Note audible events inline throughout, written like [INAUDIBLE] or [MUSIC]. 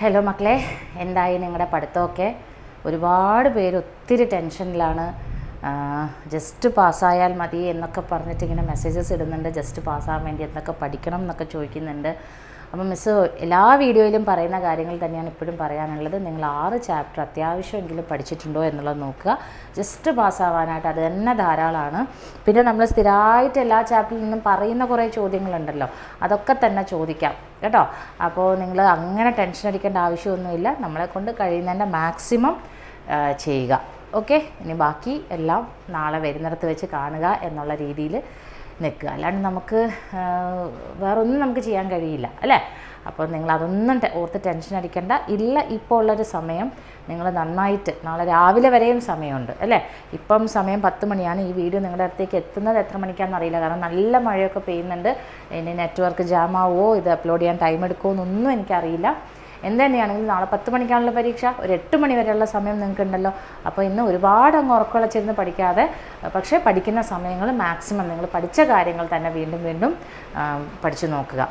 Hello മക്കളെ എന്തായി നിങ്ങളുടെ പഠിത്തമൊക്കെ? ഒരുപാട് പേര് ഒത്തിരി ടെൻഷനിലാണ്. ജസ്റ്റ് പാസ്സായാൽ മതി എന്നൊക്കെ പറഞ്ഞിട്ട് ഇങ്ങനെ മെസ്സേജസ് ഇടുന്നുണ്ട്. ജസ്റ്റ് പാസ്സാകാൻ വേണ്ടി എന്തൊക്കെ പഠിക്കണം എന്നൊക്കെ ചോദിക്കുന്നുണ്ട്. അപ്പം മിസ് എല്ലാ വീഡിയോയിലും പറയുന്ന കാര്യങ്ങൾ തന്നെയാണ് ഇപ്പോഴും പറയാനുള്ളത്. നിങ്ങൾ ആറ് ചാപ്റ്റർ അത്യാവശ്യമെങ്കിലും പഠിച്ചിട്ടുണ്ടോ എന്നുള്ളത് നോക്കുക. ജസ്റ്റ് പാസ്സാവാനായിട്ട് അത് തന്നെ ധാരാളമാണ്. പിന്നെ നമ്മൾ സ്ഥിരമായിട്ട് എല്ലാ ചാപ്റ്ററിൽ നിന്നും പറയുന്ന കുറേ ചോദ്യങ്ങളുണ്ടല്ലോ. അതൊക്കെ തന്നെ ചോദിക്കാം. കേട്ടോ? അപ്പോൾ നിങ്ങൾ അങ്ങനെ ടെൻഷൻ അടിക്കേണ്ട ആവശ്യമൊന്നുമില്ല. നമ്മളെ കൊണ്ട് കഴിയുന്നതിന്റെ മാക്സിമം ചെയ്യുക. ഓക്കെ? ഇനി ബാക്കി എല്ലാം നാളെ വരുന്നിടത്ത് വെച്ച് കാണുക എന്നുള്ള രീതിയിൽ നിൽക്കുക. അല്ലാണ്ട് നമുക്ക് വേറെ വേറൊന്നും നമുക്ക് ചെയ്യാൻ കഴിയില്ല അല്ലേ? അപ്പോൾ നിങ്ങൾ അതൊന്നും ഓർത്ത് ടെൻഷൻ അടിക്കേണ്ട. ഇല്ല ഇപ്പോൾ ഉള്ളൊരു സമയം. നിങ്ങൾ നന്നായിട്ട് നാളെ രാവിലെ വരെയും സമയമുണ്ട് അല്ലേ? ഇപ്പം സമയം പത്ത് മണിയാണ്. ഈ വീഡിയോ നിങ്ങളുടെ അടുത്തേക്ക് എത്തുന്നത് എത്ര മണിക്കാണെന്ന് അറിയില്ല. കാരണം നല്ല മഴയൊക്കെ പെയ്യുന്നുണ്ട്. ഇനി നെറ്റ്വർക്ക് ജാമാവോ ഇത് അപ്ലോഡ് ചെയ്യാൻ ടൈം എടുക്കുമോ എന്നൊന്നും എനിക്കറിയില്ല. എന്ത് തന്നെയാണെങ്കിലും നാളെ പത്ത് മണിക്കാണല്ലോ പരീക്ഷ. ഒരു എട്ട് മണി വരെയുള്ള സമയം നിങ്ങൾക്ക് ഉണ്ടല്ലോ അപ്പോൾ ഇന്ന് ഒരുപാട് അങ്ങ് ഉറക്കമുളച്ചിരുന്ന് പഠിക്കാതെ പക്ഷേ പഠിക്കുന്ന സമയങ്ങൾ മാക്സിമം നിങ്ങൾ പഠിച്ച കാര്യങ്ങൾ തന്നെ വീണ്ടും വീണ്ടും പഠിച്ചു നോക്കുക.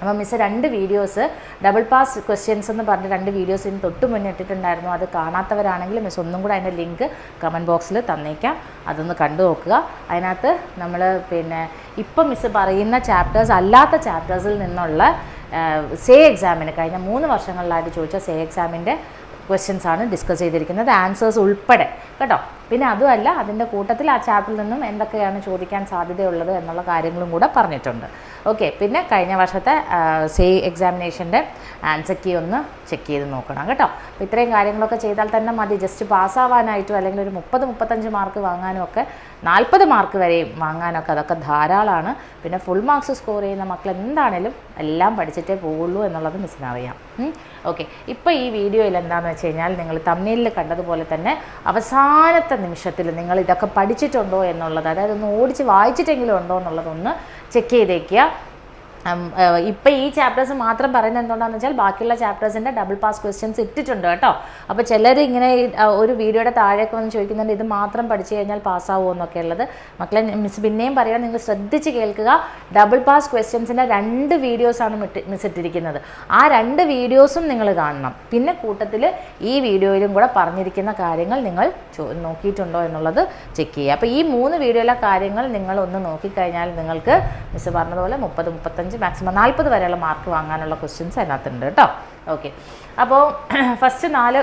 അപ്പോൾ മിസ് രണ്ട് വീഡിയോസ് ഡബിൾ പാസ് ക്വസ്റ്റ്യൻസ് എന്ന് പറഞ്ഞ രണ്ട് വീഡിയോസ് ഇന്ന് തൊട്ട് മുന്നേ ഇട്ടിട്ടുണ്ടായിരുന്നു. അത് കാണാത്തവരാണെങ്കിൽ മിസ് ഒന്നും കൂടെ അതിന്റെ ലിങ്ക് കമന്റ് ബോക്സിൽ തന്നേക്കാം. അതൊന്ന് കണ്ടു നോക്കുക. അതിനകത്ത് നമ്മൾ പിന്നെ ഇപ്പം മിസ് പറയുന്ന ചാപ്റ്റേഴ്സ് അല്ലാത്ത ചാപ്റ്റേഴ്സിൽ നിന്നുള്ള സേ എക്സാമിന് കഴിഞ്ഞ മൂന്ന് വർഷങ്ങളിലായിട്ട് ചോദിച്ച സേ എക്സാമിന്റെ ക്വസ്റ്റ്യൻസ് ആണ് ഡിസ്കസ് ചെയ്തിരിക്കുന്നത്. ആൻസേഴ്സ് ഉൾപ്പെടെ. കേട്ടോ? പിന്നെ അതുമല്ല അതിന്റെ കൂട്ടത്തിൽ ആ ചാപ്റ്ററിൽ നിന്നും എന്തൊക്കെയാണ് ചോദിക്കാൻ സാധ്യതയുള്ളത് എന്നുള്ള കാര്യങ്ങളും കൂടെ പറഞ്ഞിട്ടുണ്ട്. ഓക്കെ പിന്നെ കഴിഞ്ഞ വർഷത്തെ സേ എക്സാമിനേഷന്റെ ആൻസർ കീ ഒന്ന് ചെക്ക് ചെയ്ത് നോക്കണം കേട്ടോ. അപ്പോൾ ഇത്രയും കാര്യങ്ങളൊക്കെ ചെയ്താൽ തന്നെ മതി. ജസ്റ്റ് പാസ്സാവാനായിട്ടും അല്ലെങ്കിൽ ഒരു മുപ്പത് മുപ്പത്തഞ്ച് മാർക്ക് വാങ്ങാനും ഒക്കെ നാൽപ്പത് മാർക്ക് വരെയും വാങ്ങാനൊക്കെ അതൊക്കെ ധാരാളമാണ് പിന്നെ ഫുൾ മാർക്സ് സ്കോർ ചെയ്യുന്ന മക്കൾ എന്താണേലും എല്ലാം പഠിച്ചിട്ടേ പോവുള്ളൂ എന്നുള്ളത് മിസ്സിനറിയാം ഓക്കെ ഇപ്പോൾ ഈ വീഡിയോയിൽ എന്താണെന്ന് വെച്ച് കഴിഞ്ഞാൽ നിങ്ങൾ തമ്മിലിൽ കണ്ടതുപോലെ തന്നെ അവസാനത്തെ നിമിഷത്തിൽ നിങ്ങൾ ഇതൊക്കെ പഠിച്ചിട്ടുണ്ടോ എന്നുള്ളത് അതായത് ഒന്ന് ഓടിച്ച് വായിച്ചിട്ടെങ്കിലും ഉണ്ടോ എന്നുള്ളതൊന്ന് ചെക്ക് ചെയ്തേക്കുക. ഇപ്പം ഈ ചാപ്റ്റേഴ്സ് മാത്രം പറയുന്നത് എന്തുകൊണ്ടാണെന്ന് വെച്ചാൽ ബാക്കിയുള്ള ചാപ്റ്റേഴ്സിന്റെ ഡബിൾ പാസ് ക്വസ്റ്റ്യൻസ് ഇട്ടിട്ടുണ്ട് കേട്ടോ. അപ്പോൾ ചിലർ ഇങ്ങനെ ഒരു വീഡിയോയുടെ താഴെയൊക്കെ വന്ന് ചോദിക്കുന്നുണ്ട് ഇത് മാത്രം പഠിച്ചു കഴിഞ്ഞാൽ പാസ്സാവുമോ എന്നൊക്കെ ഉള്ളത്. മക്കളെ മിസ് പിന്നെയും പറയാം നിങ്ങൾ ശ്രദ്ധിച്ച് കേൾക്കുക. ഡബിൾ പാസ് ക്വസ്റ്റ്യൻസിന്റെ രണ്ട് വീഡിയോസാണ് മിസ് ഇട്ടിരിക്കുന്നത്. ആ രണ്ട് വീഡിയോസും നിങ്ങൾ കാണണം. പിന്നെ കൂട്ടത്തിൽ ഈ വീഡിയോയിലും കൂടെ പറഞ്ഞിരിക്കുന്ന കാര്യങ്ങൾ നിങ്ങൾ നോക്കിയിട്ടുണ്ടോ എന്നുള്ളത് ചെക്ക് ചെയ്യുക. അപ്പോൾ ഈ മൂന്ന് വീഡിയോയിലെ കാര്യങ്ങൾ നിങ്ങൾ ഒന്ന് നോക്കിക്കഴിഞ്ഞാൽ നിങ്ങൾക്ക് മിസ് പറഞ്ഞതുപോലെ മുപ്പത് മുപ്പത്തഞ്ച് മാക്സിമം നാൽപ്പത് വരെയുള്ള മാർക്ക് വാങ്ങാനുള്ള ക്വസ്റ്റ്യൻസ് അതിനകത്തുണ്ട് കേട്ടോ ഓക്കെ അപ്പോൾ ഫസ്റ്റ് നാല്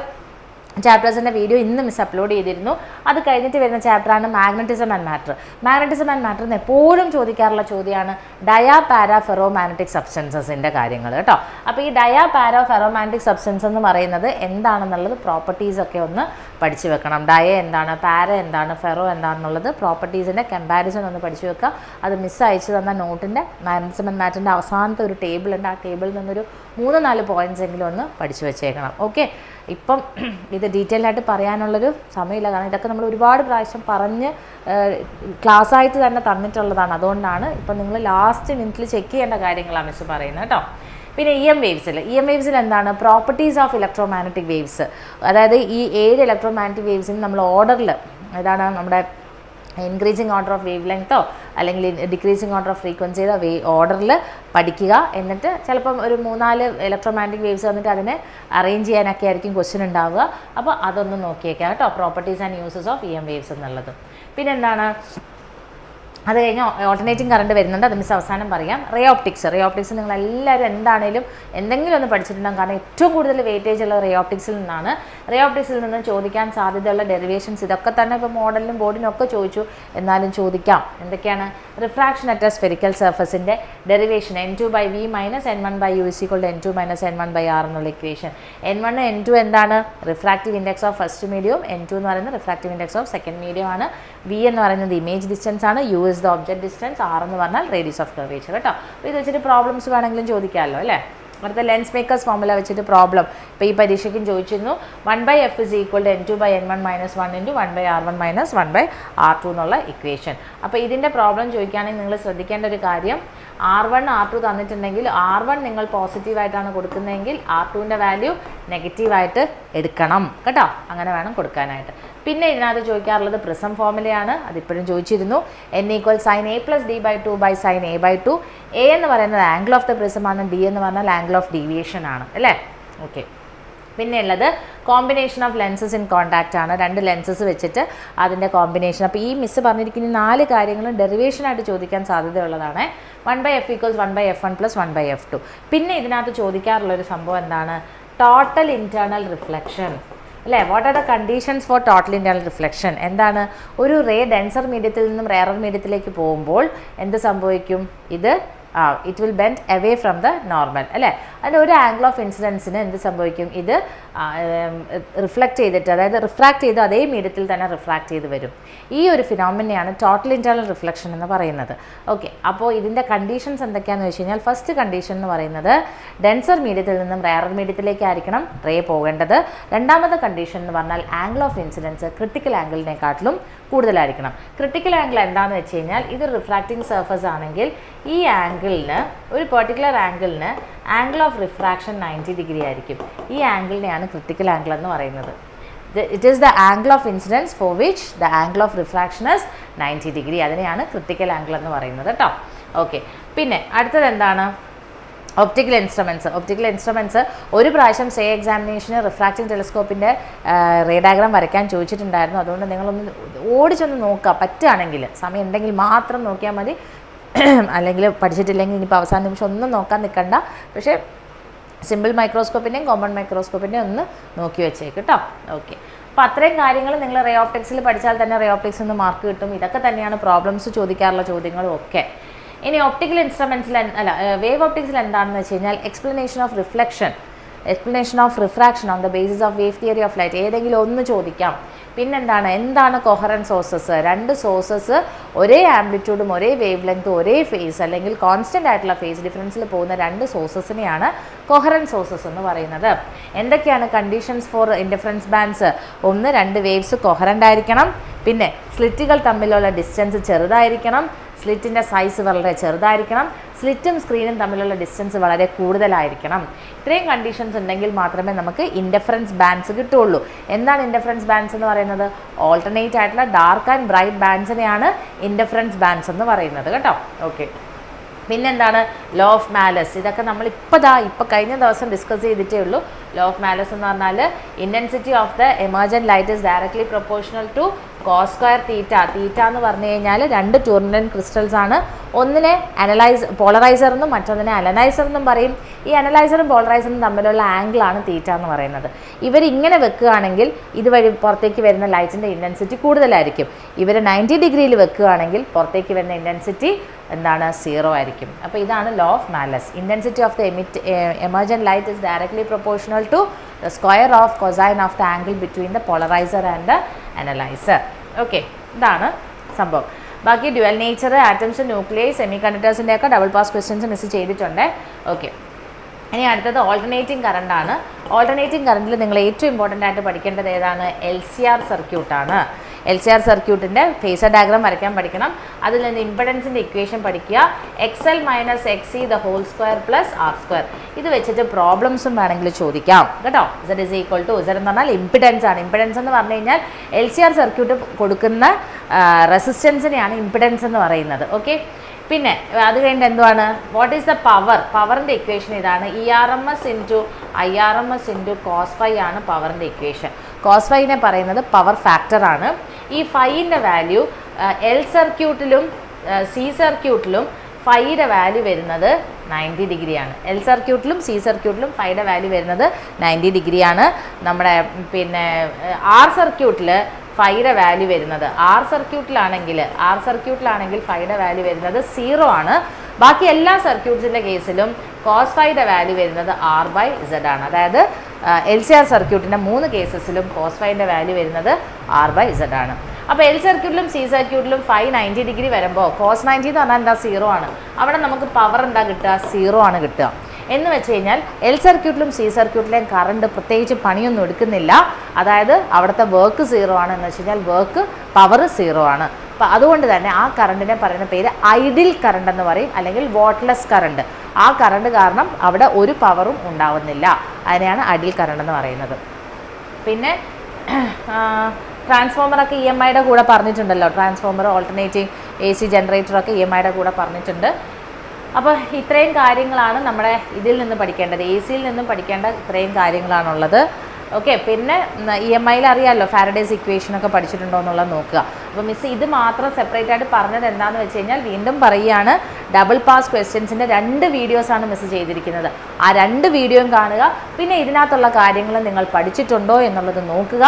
ചാപ്റ്റേഴ്സിന്റെ വീഡിയോ ഇന്ന് മിസ് അപ്ലോഡ് ചെയ്തിരുന്നു. അത് കഴിഞ്ഞിട്ട് വരുന്ന ചാപ്റ്ററാണ് magnetism and matter magnetism and matter എന്ന് എപ്പോഴും ചോദിക്കാറുള്ള ചോദ്യമാണ് ഡയാ പാരാ ഫെറോ മാഗ്നറ്റിക് സബ്സ്റ്റൻസസിന്റെ കാര്യങ്ങൾ കേട്ടോ. അപ്പോൾ ഈ dia para ferro magnetic substance എന്ന് പറയുന്നത് എന്താണെന്നുള്ളത് പ്രോപ്പർട്ടീസൊക്കെ ഒന്ന് പഠിച്ചു വെക്കണം. ഡയ എന്താണ് പാര എന്താണ് ഫെറോ എന്താണെന്നുള്ളത് പ്രോപ്പർട്ടീസിന്റെ കമ്പാരിസൺ ഒന്ന് പഠിച്ചു വെക്കുക. അത് മിസ് അയച്ചു തന്ന നോട്ടിന്റെ മാഗ്നറ്റിസം ആൻഡ് മാറ്ററിന്റെ അവസാനത്തെ ഒരു ടേബിൾ ഉണ്ട്. ആ ടേബിളിൽ നിന്നൊരു മൂന്ന് നാല് പോയിന്റ്സ് എങ്കിലും ഒന്ന് പഠിച്ചു വെച്ചേക്കണം. ഓക്കെ ഇപ്പം [CLEARS THROAT] ഇത് ഡീറ്റെയിൽ ആയിട്ട് പറയാനുള്ളൊരു സമയമില്ല. കാരണം ഇതൊക്കെ നമ്മൾ ഒരുപാട് പ്രാവശ്യം പറഞ്ഞ് ക്ലാസ് ആയിട്ട് തന്നെ തന്നിട്ടുള്ളതാണ്. അതുകൊണ്ടാണ് ഇപ്പം നിങ്ങൾ ലാസ്റ്റ് മിനിറ്റിൽ ചെക്ക് ചെയ്യേണ്ട കാര്യങ്ങളാണ് മിസ് പറയുന്നത് കേട്ടോ. പിന്നെ ഇ എം വേവ്സിൽ ഇ എം വേവ്സിൽ എന്താണ്? Properties of electromagnetic waves അതായത് ഈ ഏഴ് ഇലക്ട്രോ മാഗ്നറ്റിക് വേവ്സിന് നമ്മൾ ഓർഡറിൽ ഏതാണ് നമ്മുടെ ഇൻക്രീസിങ് ഓർഡർ ഓഫ് വേവ് ലെങ്തോ അല്ലെങ്കിൽ ഡിക്രീസിങ് ഓർഡർ ഓഫ് ഫ്രീക്വൻസിയോ വേ ഓർഡറിൽ പഠിക്കുക. എന്നിട്ട് ചിലപ്പം ഒരു മൂന്നാൽ ഇലക്ട്രോമാഗ്നറ്റിക് വേവ്സ് വന്നിട്ട് അതിനെ അറേഞ്ച് ചെയ്യാനൊക്കെ ആയിരിക്കും ക്വസ്റ്റ്യൻ ഉണ്ടാവുക. അപ്പോൾ അതൊന്ന് നോക്കിയേക്കാം കേട്ടോ. Properties and uses of E M waves എന്നുള്ളത്. പിന്നെ എന്താണ് അത് കഴിഞ്ഞ് ഓൾട്ടർനേറ്റിംഗ് കറണ്ട് വരുന്നുണ്ട്. അത് മിസ് അവസാനം പറയാം. റേ ഓപ്റ്റിക്സ് റേ ഓപ്റ്റിക്സ് നിങ്ങൾ എല്ലാവരും എന്താണേലും എന്തെങ്കിലും ഒന്ന് പഠിച്ചിട്ടുണ്ടാകും കാരണം ഏറ്റവും കൂടുതൽ വെയിറ്റേജ് ഉള്ള റേ ഓപ്റ്റിക്സിൽ നിന്നാണ് റേ ഓപ്റ്റിക്സിൽ നിന്ന് ചോദിക്കാൻ സാധ്യതയുള്ള ഡെറിവേഷൻസ് ഇതൊക്കെ തന്നെ ഇപ്പോൾ മോഡലിനും ബോർഡിനും ഒക്കെ ചോദിച്ചു. എന്നാലും ചോദിക്കാം. എന്തൊക്കെയാണ് refraction at spherical സർഫസിന്റെ derivation n two by v minus n one by u is equal n two minus n one by r എന്നുള്ള equation n one n two എന്താണ്? Refractive index of first medium n two എന്ന് പറയുന്നത് refractive index of second medium ആണ്. V എന്ന് പറയുന്നത് image distance ആണ്. U is the object distance r എന്ന് പറഞ്ഞാൽ റേഡിയസ് ഓഫ് കർവേച്ചർ കേട്ടോ? അപ്പോൾ ഇത് വെച്ചിട്ട് പ്രോബ്ലംസ് വേണമെങ്കിലും ചോദിക്കാമല്ലോ അല്ലേ? അടുത്ത ലെൻസ് മേക്കേഴ്സ് ഫോമുല വെച്ചിട്ട് പ്രോബ്ലം ഇപ്പോൾ ഈ പരീക്ഷയ്ക്കും ചോദിച്ചിരുന്നു one by f is equal to n two by n one minus one into one by r one minus one by r two എന്നുള്ള ഇക്വേഷൻ അപ്പോൾ ഇതിന്റെ പ്രോബ്ലം ചോദിക്കുകയാണെങ്കിൽ നിങ്ങൾ ശ്രദ്ധിക്കേണ്ട ഒരു കാര്യം ആർ വൺ ആർ ടു തന്നിട്ടുണ്ടെങ്കിൽ ആർ വൺ നിങ്ങൾ പോസിറ്റീവായിട്ടാണ് കൊടുക്കുന്നതെങ്കിൽ ആർ ടുവിന്റെ വാല്യൂ നെഗറ്റീവായിട്ട് എടുക്കണം. കേട്ടോ? അങ്ങനെ വേണം കൊടുക്കാനായിട്ട്. പിന്നെ ഇതിനകത്ത് ചോദിക്കാറുള്ളത് പ്രിസം ഫോമിലെയാണ് അതിപ്പോഴും ചോദിച്ചിരുന്നു. N equal sine A plus D by two by sine A by two A എന്ന് പറയുന്നത് ആംഗിൾ ഓഫ് ദ പ്രിസം ആണ്. ഡി എന്ന് പറഞ്ഞാൽ ആംഗിൾ ഓഫ് ഡീവിയേഷൻ ആണ്. അല്ലേ? ഓക്കെ പിന്നെ ഉള്ളത് combination of lenses in contact ആണ്. രണ്ട് ലെൻസസ് വെച്ചിട്ട് അതിന്റെ കോമ്പിനേഷൻ അപ്പോൾ ഈ മിസ് പറഞ്ഞിരിക്കുന്ന നാല് കാര്യങ്ങളും ഡെറിവേഷനായിട്ട് ചോദിക്കാൻ സാധ്യതയുള്ളതാണ്. One by f equals one by f one plus one by f two പിന്നെ ഇതിനകത്ത് ചോദിക്കാറുള്ളൊരു സംഭവം എന്താണ്? ടോട്ടൽ ഇന്റേർണൽ റിഫ്ലക്ഷൻ അല്ലേ? What are the conditions for total internal reflection എന്താണ്? ഒരു റേ ഡെൻസർ മീഡിയത്തിൽ നിന്നും റേറർ മീഡിയത്തിലേക്ക് പോകുമ്പോൾ എന്ത് സംഭവിക്കും? ഇത് ആ it will bend away from the normal അല്ലേ? അതിന്റെ ഒരു ആംഗിൾ ഓഫ് ഇൻസിഡൻസിന് എന്ത് സംഭവിക്കും? ഇത് റിഫ്ലക്റ്റ് ചെയ്തിട്ട് അതായത് റിഫ്രാക്ട് ചെയ്ത് അതേ മീഡിയത്തിൽ തന്നെ റിഫ്രാക്ട് ചെയ്ത് വരും. ഈ ഒരു ഫിനോമിനെയാണ് ടോട്ടൽ ഇന്റേർണൽ റിഫ്ലക്ഷൻ എന്ന് പറയുന്നത്. ഓക്കെ അപ്പോൾ ഇതിന്റെ കണ്ടീഷൻസ് എന്തൊക്കെയാണെന്ന് വെച്ച് കഴിഞ്ഞാൽ ഫസ്റ്റ് കണ്ടീഷൻ എന്ന് പറയുന്നത് ഡെൻസർ മീഡിയത്തിൽ നിന്നും റയറർ മീഡിയത്തിലേക്കായിരിക്കണം റേ പോകേണ്ടത്. രണ്ടാമത്തെ കണ്ടീഷൻ എന്ന് പറഞ്ഞാൽ ആംഗിൾ ഓഫ് ഇൻസിഡൻസ് ക്രിട്ടിക്കൽ ആംഗിളിനെക്കാട്ടിലും കൂടുതലായിരിക്കണം. ക്രിട്ടിക്കൽ ആംഗിൾ എന്താണെന്ന് വെച്ച് കഴിഞ്ഞാൽ ഇത് റിഫ്രാക്റ്റിംഗ് സർഫസ് ആണെങ്കിൽ ഈ ആംഗിളിന് ഒരു particular ആംഗിളിന് angle of refraction ninety degree ആയിരിക്കും. ഈ ആംഗിളിനെയാണ് ക്രിട്ടിക്കൽ ആംഗിൾ എന്ന് പറയുന്നത്. It is the angle of incidence for which the angle of refraction is ninety degree അതിനെയാണ് ക്രിട്ടിക്കൽ ആംഗിൾ എന്ന് പറയുന്നത് കേട്ടോ ഓക്കെ പിന്നെ അടുത്തത് എന്താണ്? ഒപ്റ്റിക്കൽ ഇൻസ്ട്രുമെന്റ്സ് ഒപ്റ്റിക്കൽ ഇൻസ്ട്രുമെന്റ്സ് ഒരു പ്രാവശ്യം സേ എക്സാമിനേഷന് റിഫ്രാക്റ്റിംഗ് ടെലിസ്കോപ്പിന്റെ റേഡാഗ്രാം വരയ്ക്കാൻ ചോദിച്ചിട്ടുണ്ടായിരുന്നു. അതുകൊണ്ട് നിങ്ങളൊന്ന് ഓടിച്ചൊന്ന് നോക്കുക പറ്റുകയാണെങ്കിൽ സമയം ഉണ്ടെങ്കിൽ മാത്രം നോക്കിയാൽ മതി. [CLEARS THROAT] അല്ലെങ്കിൽ പഠിച്ചിട്ടില്ലെങ്കിൽ ഇനിയിപ്പോൾ അവസാന നിമിഷം ഒന്നും നോക്കാൻ നിൽക്കണ്ട. പക്ഷേ സിമ്പിൾ മൈക്രോസ്കോപ്പിന്റെയും കോമൺ മൈക്രോസ്കോപ്പിന്റെയും ഒന്ന് നോക്കി വെച്ചേക്ക് കേട്ടോ ഓക്കെ അപ്പോൾ അത്രയും കാര്യങ്ങൾ നിങ്ങൾ റേ ഓപ്റ്റിക്സിൽ പഠിച്ചാൽ തന്നെ റേ ഓപ്റ്റിക്സ് നിന്ന് മാർക്ക് കിട്ടും. ഇതൊക്കെ തന്നെയാണ് പ്രോബ്ലംസ് ചോദിക്കാറുള്ള ചോദ്യങ്ങളും ഒക്കെ. ഇനി ഒപ്റ്റിക്കൽ ഇൻസ്ട്രുമെൻസിൽ അല്ല വേവ് ഒപ്റ്റിക്സിൽ എന്താണെന്ന് വെച്ച് കഴിഞ്ഞാൽ explanation of reflection explanation of refraction on the basis of wave theory of light ഏതെങ്കിലും ഒന്ന് ചോദിക്കാം. പിന്നെന്താണ്? എന്താണ് കൊഹറൻ സോഴ്സസ് രണ്ട് സോഴ്സസ് ഒരേ ആംപ്ലിറ്റ്യൂഡും ഒരേ വേവ് ലെങ്ത്തും ഒരേ ഫേസ് അല്ലെങ്കിൽ കോൺസ്റ്റന്റ് ആയിട്ടുള്ള ഫേസ് ഡിഫറൻസിൽ പോകുന്ന രണ്ട് സോഴ്സസിനെയാണ് കൊഹറൻ സോഴ്സസ് എന്ന് പറയുന്നത്. എന്തൊക്കെയാണ് കണ്ടീഷൻസ് ഫോർ ഇൻഡിഫറൻസ് ബാൻഡ്സ് ഒന്ന് രണ്ട് വേവ്സ് കൊഹറന്റ് ആയിരിക്കണം. പിന്നെ സ്ലിറ്റുകൾ തമ്മിലുള്ള ഡിസ്റ്റൻസ് ചെറുതായിരിക്കണം. സ്ലിറ്റിന്റെ സൈസ് വളരെ ചെറുതായിരിക്കണം. സ്ലിറ്റും സ്ക്രീനും തമ്മിലുള്ള ഡിസ്റ്റൻസ് വളരെ കൂടുതലായിരിക്കണം. ഇത്രയും കണ്ടീഷൻസ് ഉണ്ടെങ്കിൽ മാത്രമേ നമുക്ക് ഇൻഡഫറൻസ് ബാൻഡ്സ് കിട്ടുള്ളൂ എന്താണ് ഇൻഡഫറൻസ് ബാൻഡ്സ് എന്ന് പറയുന്നത്? ഓൾട്ടർനേറ്റ് ആയിട്ടുള്ള ഡാർക്ക് ആൻഡ് ബ്രൈറ്റ് ബാൻഡ്സിനെയാണ് ഇൻഡഫറൻസ് ബാൻഡ്സ് എന്ന് പറയുന്നത് കേട്ടോ. ഓക്കെ പിന്നെന്താണ്? ലോ ഓഫ് മാലസ് ഇതൊക്കെ നമ്മൾ ഇപ്പോൾ ദാ ഇപ്പോൾ കഴിഞ്ഞ ദിവസം ഡിസ്കസ് ചെയ്തിട്ടേ ഉള്ളൂ. ലോ ഓഫ് മാലസ് എന്ന് പറഞ്ഞാൽ intensity of the emergent light is directly proportional to cos square theta theta എന്ന് പറഞ്ഞു കഴിഞ്ഞാൽ രണ്ട് ടൂർണൻ ക്രിസ്റ്റൽസ് ആണ്. ഒന്നിനെ അനലൈസ് പോളറൈസർ എന്നും മറ്റൊന്നിനെ അനലൈസർ എന്നും പറയും. ഈ അനലൈസറും പോളറൈസറും തമ്മിലുള്ള ആംഗിളാണ് തീറ്റ എന്ന് പറയുന്നത്. ഇവരിങ്ങനെ വെക്കുകയാണെങ്കിൽ ഇതുവഴി പുറത്തേക്ക് വരുന്ന ലൈറ്റിന്റെ ഇന്റൻസിറ്റി കൂടുതലായിരിക്കും. ഇവർ നയന്റി ഡിഗ്രിയിൽ വെക്കുകയാണെങ്കിൽ പുറത്തേക്ക് വരുന്ന ഇന്റൻസിറ്റി എന്താണ്? സീറോ ആയിരിക്കും. അപ്പോൾ ഇതാണ് law of Malus intensity of the emit emergent light is directly proportional to the square of cosine of the angle between the polarizer and the analyzer. Okay ഇതാണ് സംഭവം. ബാക്കി dual nature atoms nuclei semi കണ്ടക്ടേഴ്സിന്റെ ഒക്കെ double pass questions miss ചെയ്തിട്ടുണ്ട്. Okay ഇനി അടുത്തത് alternating current ആണ്. Alternating കറണ്ടിൽ നിങ്ങൾ ഏറ്റവും ഇമ്പോർട്ടന്റ് ആയിട്ട് പഠിക്കേണ്ടത് ഏതാണ്? എൽ സി ആർ സർക്യൂട്ടാണ് എൽ സി ആർ സർക്യൂട്ടിന്റെ ഫേസർ ഡയഗ്രാം വരയ്ക്കാൻ പഠിക്കണം. അതിൽ നിന്ന് ഇമ്പഡൻസിന്റെ ഇക്വേഷൻ പഠിക്കുക. X L minus X C the whole square plus R square ഇത് വെച്ചിട്ട് പ്രോബ്ലംസും വേണമെങ്കിൽ ചോദിക്കാം. കേട്ടോ? Z is equal to Z എന്ന് പറഞ്ഞാൽ ഇമ്പിഡൻസ് ആണ്. ഇമ്പിഡൻസ് എന്ന് പറഞ്ഞു കഴിഞ്ഞാൽ എൽ സി ആർ സർക്യൂട്ട് കൊടുക്കുന്ന റെസിസ്റ്റൻസിനെയാണ് ഇമ്പിഡൻസ് എന്ന് പറയുന്നത്. ഓക്കെ പിന്നെ അത് കഴിഞ്ഞിട്ട് എന്തുവാണ്? വാട്ട് ഈസ് ദ പവർ പവറിന്റെ ഇക്വേഷൻ ഇതാണ്. E R M S into I R M S into cos phi ആണ് പവറിന്റെ ഇക്വേഷൻ കോസ് ഫൈനെ പറയുന്നത് പവർ ഫാക്ടറാണ് ഈ ഫൈന്റെ വാല്യൂ എൽ സർക്യൂട്ടിലും സി സർക്യൂട്ടിലും ഫൈയുടെ വാല്യൂ വരുന്നത് നയന്റി ഡിഗ്രിയാണ്. എൽ സർക്യൂട്ടിലും സി സർക്യൂട്ടിലും ഫൈയുടെ വാല്യൂ വരുന്നത് നയന്റി ഡിഗ്രിയാണ്. നമ്മുടെ പിന്നെ ആർ സർക്യൂട്ടിൽ ഫൈയുടെ വാല്യൂ വരുന്നത് ആർ സർക്യൂട്ടിലാണെങ്കിൽ ആർ സർക്യൂട്ടിലാണെങ്കിൽ ഫൈയുടെ വാല്യൂ വരുന്നത് സീറോ ആണ്. ബാക്കി എല്ലാ സർക്യൂട്ട്സിന്റെ കേസിലും കോസ് ഫൈയുടെ വാല്യൂ വരുന്നത് ആർ ബൈ ഇസഡ് ആണ്. അതായത് എൽ സി ആർ സർക്യൂട്ടിന്റെ മൂന്ന് കേസസിലും കോസ് ഫൈന്റെ വാല്യൂ വരുന്നത് ആർ ബൈ ഇസഡ് ആണ്. അപ്പോൾ എൽ സർക്യൂട്ടിലും സി സർക്യൂട്ടിലും ഫൈവ് നയന്റി ഡിഗ്രി വരുമ്പോൾ കോസ് നയന്റി എന്ന് പറഞ്ഞാൽ എന്താ സീറോ ആണ്. അവിടെ നമുക്ക് പവർ എന്താ കിട്ടുക? സീറോ ആണ് കിട്ടുക. എന്ന് വെച്ച് കഴിഞ്ഞാൽ എൽ സർക്യൂട്ടിലും സി സർക്യൂട്ടിലെയും കറണ്ട് പ്രത്യേകിച്ച് പണിയൊന്നും എടുക്കുന്നില്ല. അതായത് അവിടുത്തെ വർക്ക് സീറോ ആണ് എന്ന് വെച്ച് കഴിഞ്ഞാൽ വർക്ക് പവർ സീറോ ആണ്. അപ്പോൾ അതുകൊണ്ട് തന്നെ ആ കറണ്ടിനെ പറയുന്ന പേര് ഐഡിൽ കറണ്ട് എന്ന് പറയും അല്ലെങ്കിൽ വാട്ട്ലെസ് കറണ്ട് ആ കറണ്ട് കാരണം അവിടെ ഒരു പവറും ഉണ്ടാവുന്നില്ല. അതിനെയാണ് അടിൽ കറണ്ട് എന്ന് പറയുന്നത്. പിന്നെ ട്രാൻസ്ഫോമറൊക്കെ ഇ എം ഐയുടെ കൂടെ പറഞ്ഞിട്ടുണ്ടല്ലോ. ട്രാൻസ്ഫോമർ ഓൾട്ടർനേറ്റിംഗ് എ സി ജനറേറ്ററൊക്കെ ഇ എം ഐയുടെ കൂടെ പറഞ്ഞിട്ടുണ്ട്. അപ്പോൾ ഇത്രയും കാര്യങ്ങളാണ് നമ്മുടെ ഇതിൽ നിന്ന് പഠിക്കേണ്ടത്. എ സിയിൽ നിന്നും പഠിക്കേണ്ട ഇത്രയും കാര്യങ്ങളാണുള്ളത്. ഓക്കെ പിന്നെ ഇ എം ഐയിൽ അറിയാമല്ലോ ഫാരഡേസ് ഇക്വേഷനൊക്കെ പഠിച്ചിട്ടുണ്ടോ എന്നുള്ളത് നോക്കുക. അപ്പോൾ മിസ് ഇത് മാത്രം സെപ്പറേറ്റ് ആയിട്ട് പറഞ്ഞത് എന്താണെന്ന് വെച്ച് കഴിഞ്ഞാൽ വീണ്ടും പറയുകയാണ് ഡബിൾ പാസ് ക്വസ്റ്റ്യൻസിന്റെ രണ്ട് വീഡിയോസാണ് മിസ് ചെയ്തിരിക്കുന്നത്. ആ രണ്ട് വീഡിയോയും കാണുക പിന്നെ ഇതിനകത്തുള്ള കാര്യങ്ങൾ നിങ്ങൾ പഠിച്ചിട്ടുണ്ടോ എന്നുള്ളത് നോക്കുക.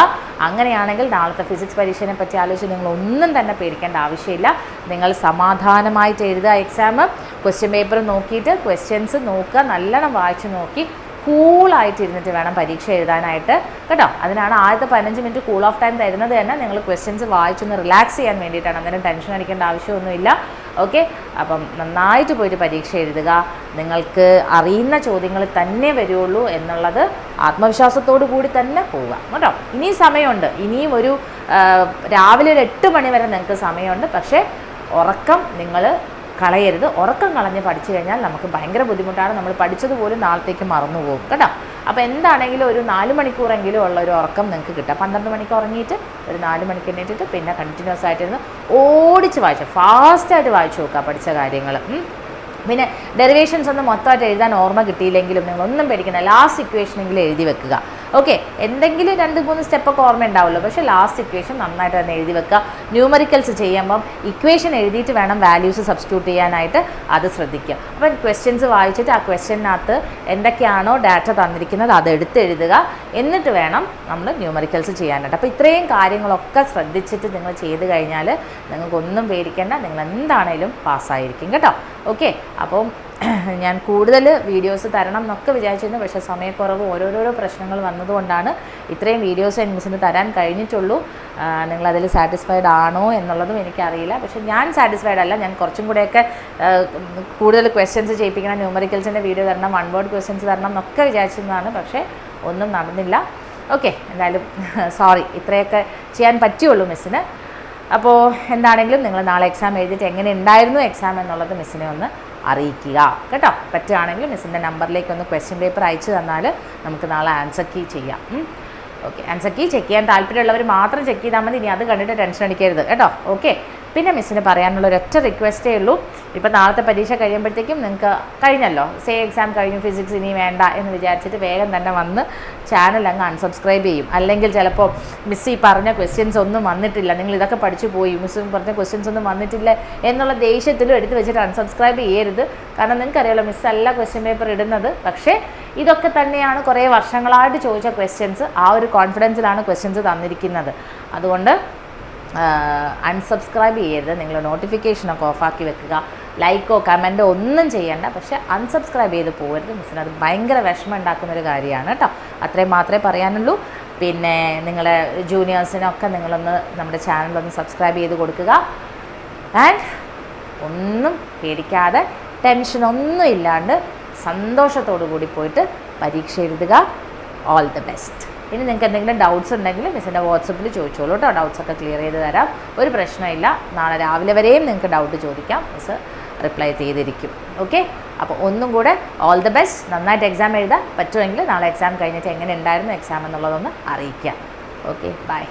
അങ്ങനെയാണെങ്കിൽ നാളത്തെ ഫിസിക്സ് പരീക്ഷയെ പറ്റി ആലോചിച്ച് നിങ്ങൾ ഒന്നും തന്നെ പേടിക്കേണ്ട ആവശ്യമില്ല. നിങ്ങൾ സമാധാനമായിട്ട് എഴുതുക എക്സാം ക്വസ്റ്റ്യൻ പേപ്പർ നോക്കിയിട്ട് ക്വസ്റ്റ്യൻസ് നോക്കുക നല്ലോണം വായിച്ച് നോക്കി കൂളായിട്ട് ഇരുന്നിട്ട് വേണം പരീക്ഷ എഴുതാനായിട്ട്. കേട്ടോ? അതിനാണ് ആദ്യത്തെ പതിനഞ്ച് മിനിറ്റ് കൂൾ ഓഫ് ടൈം തരുന്നത് തന്നെ. നിങ്ങൾ ക്വസ്റ്റ്യൻസ് വായിച്ചൊന്ന് റിലാക്സ് ചെയ്യാൻ വേണ്ടിയിട്ടാണ്. അന്നേരം ടെൻഷൻ അടിക്കേണ്ട ആവശ്യമൊന്നുമില്ല. ഓക്കെ അപ്പം നന്നായിട്ട് പോയിട്ട് പരീക്ഷ എഴുതുക. നിങ്ങൾക്ക് അറിയുന്ന ചോദ്യങ്ങൾ തന്നെ വരുള്ളൂ എന്നുള്ളത് ആത്മവിശ്വാസത്തോടു കൂടി തന്നെ പോവുക. കേട്ടോ? ഇനിയും സമയമുണ്ട്. ഇനിയും ഒരു രാവിലെ ഒരു എട്ട് മണി വരെ നിങ്ങൾക്ക് സമയമുണ്ട്. പക്ഷേ ഉറക്കം നിങ്ങൾ കളയരുത്. ഉറക്കം കളഞ്ഞ് പഠിച്ചു കഴിഞ്ഞാൽ നമുക്ക് ഭയങ്കര ബുദ്ധിമുട്ടാണ്. നമ്മൾ പഠിച്ചതുപോലും നാളത്തേക്ക് മറന്നു പോകും. കേട്ടോ? അപ്പോൾ എന്താണെങ്കിലും ഒരു നാല് മണിക്കൂറെങ്കിലും ഉള്ള ഒരു ഉറക്കം നിങ്ങൾക്ക് കിട്ടുക പന്ത്രണ്ട് മണിക്ക് ഉറങ്ങിയിട്ട് ഒരു നാല് മണിക്ക് എണീറ്റിട്ട് പിന്നെ കണ്ടിന്യൂസ് ആയിട്ടിരുന്ന് ഓടിച്ച് വായിച്ചു. ഫാസ്റ്റായിട്ട് വായിച്ചു നോക്കുക പഠിച്ച കാര്യങ്ങൾ. പിന്നെ ഡെറിവേഷൻസ് ഒന്നും മൊത്തമായിട്ട് എഴുതാൻ ഓർമ്മ കിട്ടിയില്ലെങ്കിലും നിങ്ങൾ ഒന്നും പേടിക്കുന്ന ലാസ്റ്റ് ഇക്വേഷനെങ്കിലും എഴുതി വെക്കുക. ഓക്കെ എന്തെങ്കിലും രണ്ട് മൂന്ന് സ്റ്റെപ്പൊക്കെ ഓർമ്മ ഉണ്ടാവുമല്ലോ. പക്ഷേ ലാസ്റ്റ് ഇക്വേഷൻ നന്നായിട്ട് തന്നെ എഴുതി വെക്കുക. ന്യൂമറിക്കൽസ് ചെയ്യുമ്പം ഇക്വേഷൻ എഴുതിയിട്ട് വേണം വാല്യൂസ് സബ്സ്റ്റിറ്റ്യൂട്ട് ചെയ്യാനായിട്ട്. അത് ശ്രദ്ധിക്കുക. അപ്പം ക്വസ്റ്റ്യൻസ് വായിച്ചിട്ട് ആ ക്വസ്റ്റ്യനകത്ത് എന്തൊക്കെയാണോ ഡാറ്റ തന്നിരിക്കുന്നത് അത് എടുത്തെഴുതുക എന്നിട്ട് വേണം നമ്മൾ ന്യൂമറിക്കൽസ് ചെയ്യാനായിട്ട്. അപ്പോൾ ഇത്രയും കാര്യങ്ങളൊക്കെ ശ്രദ്ധിച്ചിട്ട് നിങ്ങൾ ചെയ്ത് കഴിഞ്ഞാൽ നിങ്ങൾക്കൊന്നും പേടിക്കേണ്ട. നിങ്ങൾ എന്താണേലും പാസ്സായിരിക്കും കേട്ടോ. ഓക്കെ അപ്പം [COUGHS] ഞാൻ കൂടുതൽ വീഡിയോസ് തരണം എന്നൊക്കെ വിചാരിച്ചിരുന്നു. പക്ഷേ സമയക്കുറവ് ഓരോരോരോ പ്രശ്നങ്ങൾ വന്നതുകൊണ്ടാണ് ഇത്രയും വീഡിയോസ് എൻ മിസ്സിന് തരാൻ കഴിഞ്ഞിട്ടുള്ളൂ. നിങ്ങളതിൽ സാറ്റിസ്ഫൈഡ് ആണോ എന്നുള്ളതും എനിക്കറിയില്ല. പക്ഷേ ഞാൻ സാറ്റിസ്ഫൈഡ് അല്ല. ഞാൻ കുറച്ചും കൂടെയൊക്കെ കൂടുതൽ ക്വസ്റ്റ്യൻസ് ചെയ്യിപ്പിക്കണം. ന്യൂമറിക്കൽസിന്റെ വീഡിയോ തരണം വൺ വേർഡ് ക്വസ്റ്റ്യൻസ് തരണം എന്നൊക്കെ വിചാരിച്ചിരുന്നതാണ്. പക്ഷേ ഒന്നും നടന്നില്ല. ഓക്കെ എന്തായാലും [LAUGHS] സോറി ഇത്രയൊക്കെ ചെയ്യാൻ പറ്റുള്ളൂ മിസ്സിന്. അപ്പോൾ എന്താണെങ്കിലും നിങ്ങൾ നാളെ എക്സാം എഴുതിയിട്ട് എങ്ങനെ ഉണ്ടായിരുന്നു എക്സാം എന്നുള്ളത് മിസ്സിനെ ഒന്ന് അറിയിക്കുക. കേട്ടോ? പറ്റുകയാണെങ്കിൽ മിസ്സിന്റെ നമ്പറിലേക്ക് ഒന്ന് ക്വസ്റ്റ്യൻ പേപ്പർ അയച്ചു തന്നാൽ നമുക്ക് നാളെ ആൻസർ കീ ചെയ്യാം. ഓക്കെ ആൻസർ കീ ചെക്ക് ചെയ്യാൻ താല്പര്യമുള്ളവർ മാത്രം ചെക്ക് ചെയ്താൽ മതി. ഇനി അത് കണ്ടിട്ട് ടെൻഷൻ അടിക്കരുത്. കേട്ടോ? ഓക്കെ പിന്നെ മിസ്സിന് പറയാനുള്ള ഒരൊറ്റ റിക്വസ്റ്റേ ഉള്ളൂ ഇപ്പോൾ നാളത്തെ പരീക്ഷ കഴിയുമ്പോഴത്തേക്കും നിങ്ങൾക്ക് കഴിഞ്ഞല്ലോ. സേ എക്സാം കഴിഞ്ഞു ഫിസിക്സ് ഇനി വേണ്ട എന്ന് വിചാരിച്ചിട്ട് വേഗം തന്നെ വന്ന് ചാനൽ അങ്ങ് അൺസബ്സ്ക്രൈബ് ചെയ്യും. അല്ലെങ്കിൽ ചിലപ്പോൾ മിസ് ഈ പറഞ്ഞ ക്വസ്റ്റ്യൻസ് ഒന്നും വന്നിട്ടില്ല. നിങ്ങൾ ഇതൊക്കെ പഠിച്ചു പോയി മിസ് പറഞ്ഞ ക്വസ്റ്റ്യൻസ് ഒന്നും വന്നിട്ടില്ല എന്നുള്ള ദേഷ്യത്തിലും എടുത്ത് വെച്ചിട്ട് അൺസബ്സ്ക്രൈബ് ചെയ്യരുത്. കാരണം നിങ്ങൾക്കറിയാലോ മിസ് അല്ല ക്വസ്റ്റ്യൻ പേപ്പർ ഇടുന്നത്. പക്ഷേ ഇതൊക്കെ തന്നെയാണ് കുറേ വർഷങ്ങളായിട്ട് ചോദിച്ച ക്വസ്റ്റ്യൻസ് ആ ഒരു കോൺഫിഡൻസിലാണ് ക്വസ്റ്റ്യൻസ് തന്നിരിക്കുന്നത്. അതുകൊണ്ട് അൺസബ്സ്ക്രൈബ് ചെയ്യരുത്. നിങ്ങൾ നോട്ടിഫിക്കേഷനൊക്കെ ഓഫാക്കി വെക്കുക. ലൈക്കോ കമന്റോ ഒന്നും ചെയ്യണ്ട. പക്ഷേ അൺസബ്സ്ക്രൈബ് ചെയ്ത് പോകരുത് മിസ്സിന്. അത് ഭയങ്കര വിഷമം ഉണ്ടാക്കുന്ന ഒരു കാര്യമാണ് കേട്ടോ. അത്രയും മാത്രമേ പറയാനുള്ളൂ. പിന്നെ നിങ്ങളെ ജൂനിയേഴ്സിനൊക്കെ നിങ്ങളൊന്ന് നമ്മുടെ ചാനലൊന്ന് സബ്സ്ക്രൈബ് ചെയ്ത് കൊടുക്കുക. ആൻഡ് ഒന്നും പേടിക്കാതെ ടെൻഷനൊന്നും ഇല്ലാണ്ട് സന്തോഷത്തോടു കൂടി പോയിട്ട് പരീക്ഷ എഴുതുക. ഓൾ ദി ബെസ്റ്റ് ഇനി നിങ്ങൾക്ക് എന്തെങ്കിലും ഡൗട്ട്സ് ഉണ്ടെങ്കിൽ മിസ്സിന്റെ വാട്സപ്പിൽ ചോദിച്ചോളൂ കേട്ടോ ഡൗട്ട്സ് ഒക്കെ ക്ലിയർ ചെയ്ത് തരാം. ഒരു പ്രശ്നമില്ല നാളെ രാവിലെ വരെയും നിങ്ങൾക്ക് ഡൗട്ട് ചോദിക്കാം. മിസ് റിപ്ലൈ ചെയ്തിരിക്കും. ഓക്കെ അപ്പോൾ ഒന്നും കൂടെ ഓൾ ദി ബെസ്റ്റ് നന്നായിട്ട് എക്സാം എഴുതാം പറ്റുമെങ്കിൽ നാളെ എക്സാം കഴിഞ്ഞിട്ട് എങ്ങനെ ഉണ്ടായിരുന്നു എക്സാം എന്നുള്ളതൊന്ന് അറിയിക്കാം. Okay bye